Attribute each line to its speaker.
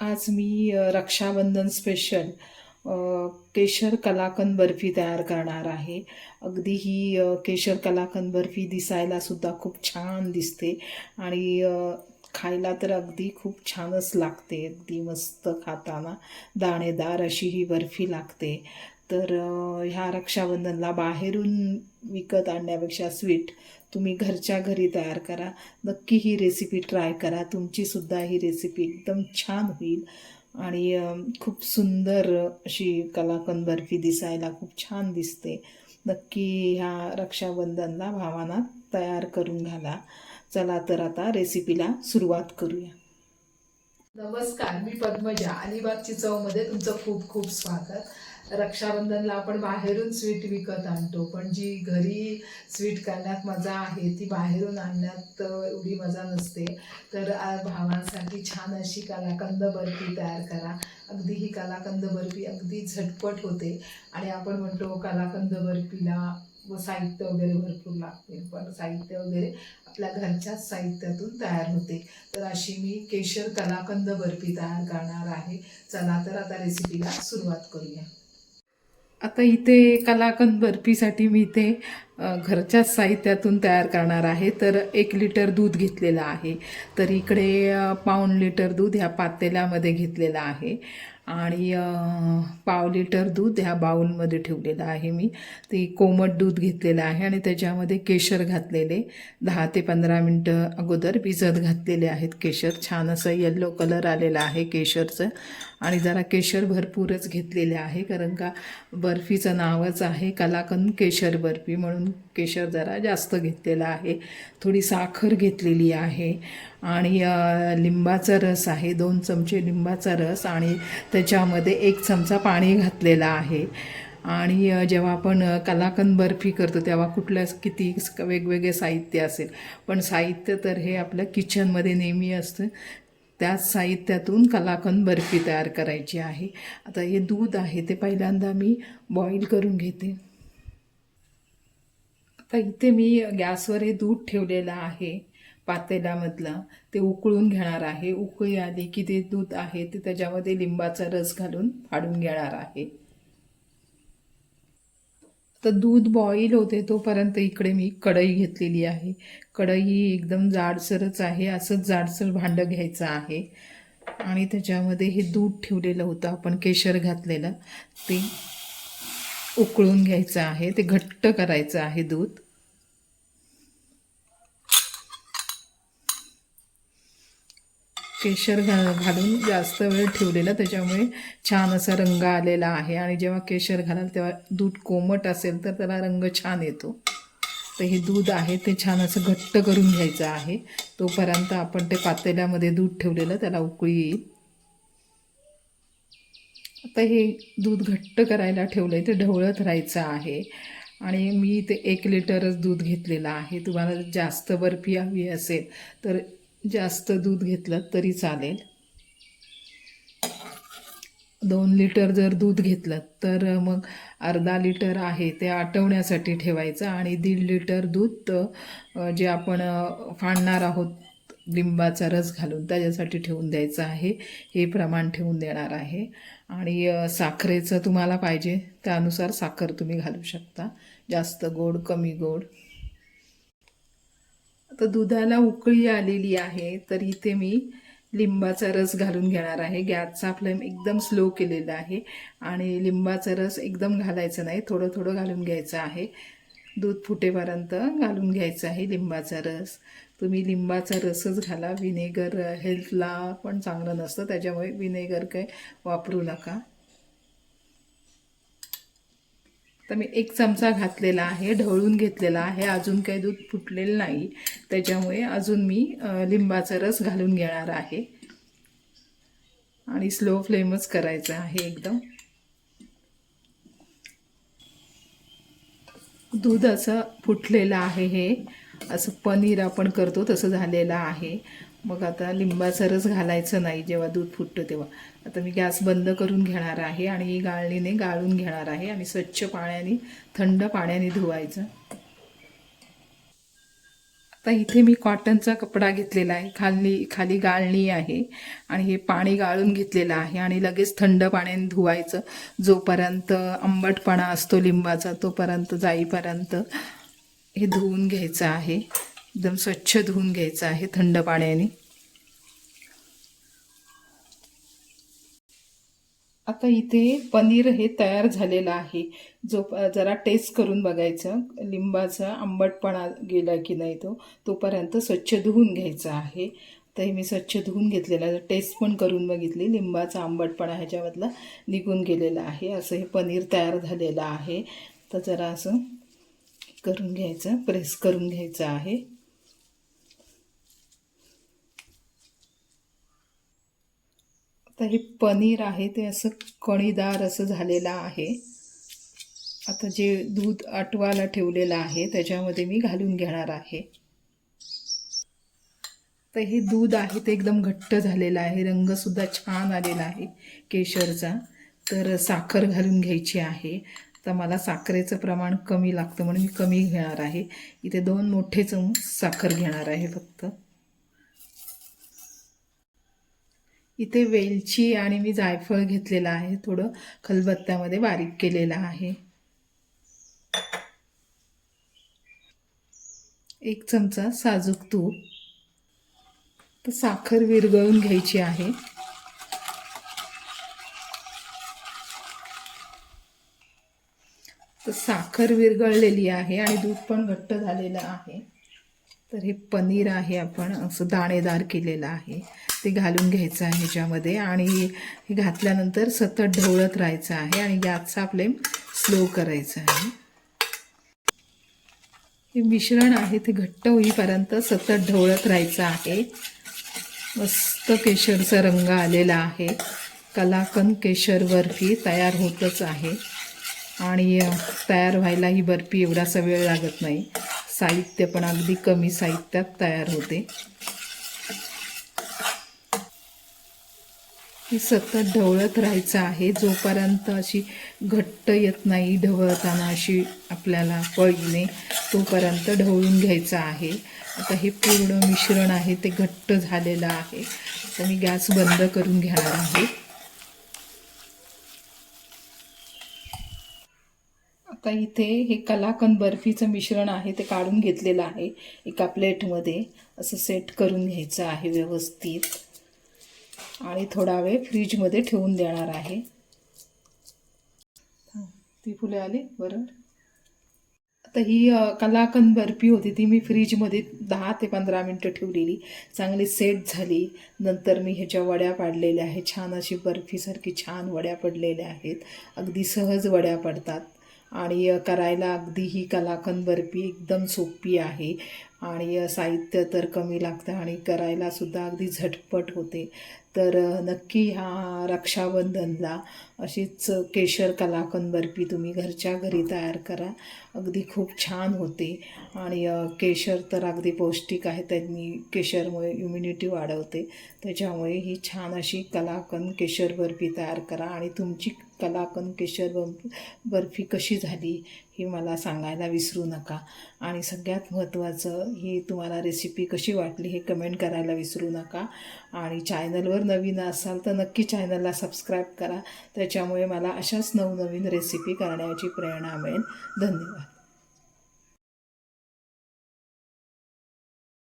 Speaker 1: आज मी रक्षाबंधन स्पेशल केशर कलाकंद बर्फी तयार करणार आहे. अगदी ही केशर कलाकंद बर्फी दिसायला सुद्धा खूप छान दिसते आणि खायला तर अगदी खूप छानच लागते. अगदी मस्त खाताना दाणेदार अशी ही बर्फी लागते. तर ह्या रक्षाबंधनला बाहेरून विकत आणण्यापेक्षा स्वीट तुम्ही घरच्या घरी तयार करा. नक्की ही रेसिपी ट्राय करा. तुमचीसुद्धा ही रेसिपी एकदम छान होईल. आणि खूप सुंदर अशी कलाकंद बर्फी दिसायला खूप छान दिसते. नक्की ह्या रक्षाबंधनला भावांना तयार करून घाला. चला तर आता रेसिपीला सुरुवात करूया. नमस्कार मी पद्मजा. अलिबागची चवमध्ये तुमचं खूप खूप स्वागत. रक्षाबंधनला आपण बाहेरून स्वीट विकत आणतो. पण जी घरी स्वीट करण्यात मजा आहे ती बाहेरून आणण्यात एवढी मजा नसते. तर भावांसाठी छान अशी कलाकंद बर्फी तयार करा. अगदी ही कलाकंद बर्फी अगदी झटपट होते. आणि आपण म्हणतो कलाकंद बर्फीला व साहित्य वगैरे भरपूर लागते. पण साहित्य वगैरे आपल्या घरच्याच साहित्यातून तयार होते. तर अशी मी केशर कलाकंद बर्फी तयार करणार आहे. चला तर आता रेसिपीला सुरुवात करूया. आता इथे कलाकंद बर्फीसाठी मी इथे घरच्याच साहित्यातून तयार करणार आहे. तर एक लिटर दूध घेतलेलं आहे. तर इकडे पाऊण लिटर दूध ह्या पातेल्यामध्ये घेतलेलं आहे. आणि पाव लिटर दूध ह्या बाऊलमध्ये ठेवलेलं आहे मी. ते कोमट दूध घेतलेलं आहे आणि त्याच्यामध्ये केशर घातलेले. दहा ते पंधरा मिनटं अगोदर भिजत घातलेले आहेत केशर. छान असं येल्लो कलर आलेला आहे केशरचं. आणि जरा केशर भरपूरच घेतलेले आहे कारण का बर्फीचं नावच आहे कलाकंद केशर बर्फी म्हणून केशर जरा जास्त घेतलेलं आहे. थोडी साखर घेतलेली आहे. आणि लिंबाचा रस आहे. दोन चमचे लिंबाचा रस आणि त्याच्यामध्ये एक चमचा पाणी घातलेला आहे. आणि जेव्हा आपण कलाकंद बर्फी करतो तेव्हा कुठल्या किती वेगवेगळे साहित्य असेल. पण साहित्य तर हे आपल्या किचनमध्ये नेहमी असतं. त्याच साहित्यातून कलाकंद बर्फी तयार करायची आहे. आता हे दूध आहे ते पहिल्यांदा मी बॉईल करून घेते. आता इथे मी गॅसवर हे दूध ठेवलेलं आहे. पातेल्यामधलं ते उकळून घेणार आहे. उकळी आली की ते दूध आहे ते त्याच्यामध्ये लिंबाचा रस घालून फाडून घेणार आहे. तर दूध बॉईल होते तोपर्यंत इकडे मी कढई घेतलेली आहे. कढई एकदम जाडसरच आहे असंच जाडसर भांडं घ्यायचं आहे. आणि त्याच्यामध्ये हे दूध ठेवलेलं होतं आपण केशर घातलेलं. ते उकळून घ्यायचं आहे ते घट्ट करायचं आहे दूध. केशर घा घालून जास्त वेळ ठेवलेलं. त्याच्यामुळे छान असा रंग आलेला आहे. आणि जेव्हा केशर घालाल तेव्हा दूध कोमट असेल तर त्याला रंग छान येतो. तर हे दूध आहे ते छान असं घट्ट करून घ्यायचं आहे. तोपर्यंत आपण ते पातेल्यामध्ये दूध ठेवलेलं त्याला उकळी येईल. आता हे दूध घट्ट करायला ठेवलं आहे ते ढवळत राहायचं आहे. आणि मी ते एक लिटरच दूध घेतलेलं आहे. तुम्हाला जास्त बर्फी हवी असेल तर जास्त दूध घेतलं तरी चालेल. दोन लिटर जर दूध घेतलं तर मग अर्धा लिटर आहे ते आटवण्यासाठी ठेवायचं आणि दीड लिटर दूध जे आपण फाडणार आहोत लिंबाचा रस घालून त्याच्यासाठी ठेवून द्यायचं आहे. हे प्रमाण ठेवून देणार आहे. आणि साखरेचं तुम्हाला पाहिजे त्यानुसार साखर तुम्ही घालू शकता. जास्त गोड कमी गोड. आता दुधाला उकळी आलेली आहे तर इथे मी लिंबाचा रस घालून घेणार आहे. गॅसचा फ्लेम एकदम स्लो केलेला आहे आणि लिंबाचा रस एकदम घालायचा नाही थोडं थोडं घालून घ्यायचं आहे. दूध फुटेपर्यंत घालून घ्यायचं आहे लिंबाचा रस. तुम्ही लिंबाचा रसच घाला विनेगर हेल्थला पण चांगलं नसतं त्याच्यामुळे विनेगर काही वापरू नका. तर मी एक चमचा घातलेला आहे ढवळून घेतलेला आहे. अजून काही दूध फुटलेलं नाही. त्याच्यामुळे अजून मी लिंबाचा रस घालून घेणार आहे. आणि स्लो फ्लेमच करायचं आहे एकदम. दूध असं फुटलेलं आहे हे. असं पनीर आपण करतो तसं झालेलं आहे. मग आता लिंबाचा रस घालायचं नाही जेव्हा दूध फुटतं तेव्हा. आता मी गॅस बंद करून घेणार आहे आणि ही गाळणीने गाळून घेणार आहे आणि स्वच्छ पाण्याने थंड पाण्याने धुवायचं. आता इथे मी कॉटनचा कपडा घेतलेला आहे. खाली खाली गाळणी आहे आणि हे पाणी गाळून घेतलेलं आहे आणि लगेच थंड पाण्याने धुवायचं. जोपर्यंत आंबटपणा असतो लिंबाचा तोपर्यंत जाईपर्यंत हे धुवून घ्यायचं आहे. एकदम स्वच्छ धुवून घ्यायचं आहे थंड पाण्याने. आता इथे पनीर हे तयार झालेलं आहे. जो जरा टेस्ट करून बघायचं लिंबाचा आंबटपणा गेला की नाही तो तोपर्यंत स्वच्छ धुवून घ्यायचा आहे. तर हे मी स्वच्छ धुवून घेतलेलं टेस्ट पण करून बघितली लिंबाचा आंबटपणा ह्याच्यामधला निघून गेलेला आहे. असं हे पनीर तयार झालेलं आहे. तर जरा असं करून घ्यायचं प्रेस करून घ्यायचं आहे. आता हे पनीर आहे ते असं कणीदार असं झालेलं आहे. आता जे दूध आटवायला ठेवलेलं आहे त्याच्यामध्ये मी घालून घेणार आहे. तर हे दूध आहे ते एकदम घट्ट झालेलं आहे रंगसुद्धा छान आलेला आहे केशरचा. तर साखर घालून घ्यायची आहे. तर मला साखरेचं प्रमाण कमी लागतं म्हणून मी कमी घेणार आहे. इथे दोन मोठे चमच साखर घेणार आहे फक्त. इथे वेलची आणि मी जायफळ घेतलेलं आहे. थोडं खलबत्त्यामध्ये बारीक केलेलं आहे. एक चमचा साजूक तूप. तर साखर विरघळून घ्यायची आहे. तर साखर विरघळलेली आहे आणि दूध पण घट्ट झालेलं आहे. तर हे पनीर आहे आपण असं दाणेदार केलेलं आहे. ते घालून घ्यायचं आहे ह्याच्यामध्ये आणि हे घातल्यानंतर सतत ढवळत राहायचं आहे आणि गॅसचा फ्लेम स्लो करायचा आहे. हे मिश्रण आहे ते घट्ट होईपर्यंत सतत ढवळत राहायचं आहे. मस्त केशरचा रंग आलेला आहे. कलाकंद केशर बर्फी तयार होतच आहे. आणि तयार व्हायला ही बर्फी एवढासा वेळ लागत नाही. साहित्य पण अगदी कमी साहित्यात तयार होते. ही सतत ढवळत राहायचं आहे. जोपर्यंत अशी घट्ट येत नाही ढवळताना अशी आपल्याला पळीने तोपर्यंत ढवळून घ्यायचं आहे. आता हे पूर्ण मिश्रण आहे ते घट्ट झालेलं आहे. तर मी गॅस बंद करून घेणार आहे. आता इथे हे कलाकंद बर्फीचं मिश्रण आहे ते काढून घेतलेलं आहे एका प्लेटमध्ये. असं सेट करून घ्यायचं आहे व्यवस्थित. आणि थोडा वेळ फ्रीजमध्ये ठेवून देणार आहे. ती फुले आली बरं आता ही कलाकंद बर्फी होती ती मी फ्रीजमध्ये दहा ते पंधरा मिनटं ठेवलेली. चांगली सेट झाली. नंतर मी ह्याच्या वड्या पाडलेल्या आहेत. छान अशी बर्फीसारखी छान वड्या पडलेल्या आहेत. अगदी सहज वड्या पडतात. आणि करायला अगदी ही कलाकंद बर्फी एकदम सोपी आहे. आणि साहित्य तर कमी लागतं आणि करायला सुद्धा अगदी झटपट होते. तर नक्की ह्या रक्षाबंधनला अशीच केशर कलाकंद बर्फी तुम्ही घरच्या घरी तयार करा. अगदी खूप छान होते. आणि केशर तर अगदी पौष्टिक आहे. त्यांनी केशरमुळे इम्युनिटी वाढवते. त्याच्यामुळे ही छान अशी कलाकंद केशर बर्फी तयार करा आणि तुमची कलाकंद केशर बर्फी कशी झाली हे मला सांगायला विसरू नका. आणि सगळ्यात महत्त्वाचं ही तुम्हाला रेसिपी कशी वाटली हे कमेंट करायला विसरू नका. आणि चॅनलवर नवीन असाल तर नक्की चॅनलला सबस्क्राईब करा. त्याच्यामुळे मला अशाच नवनवीन रेसिपी करण्याची प्रेरणा मिळेल. धन्यवाद.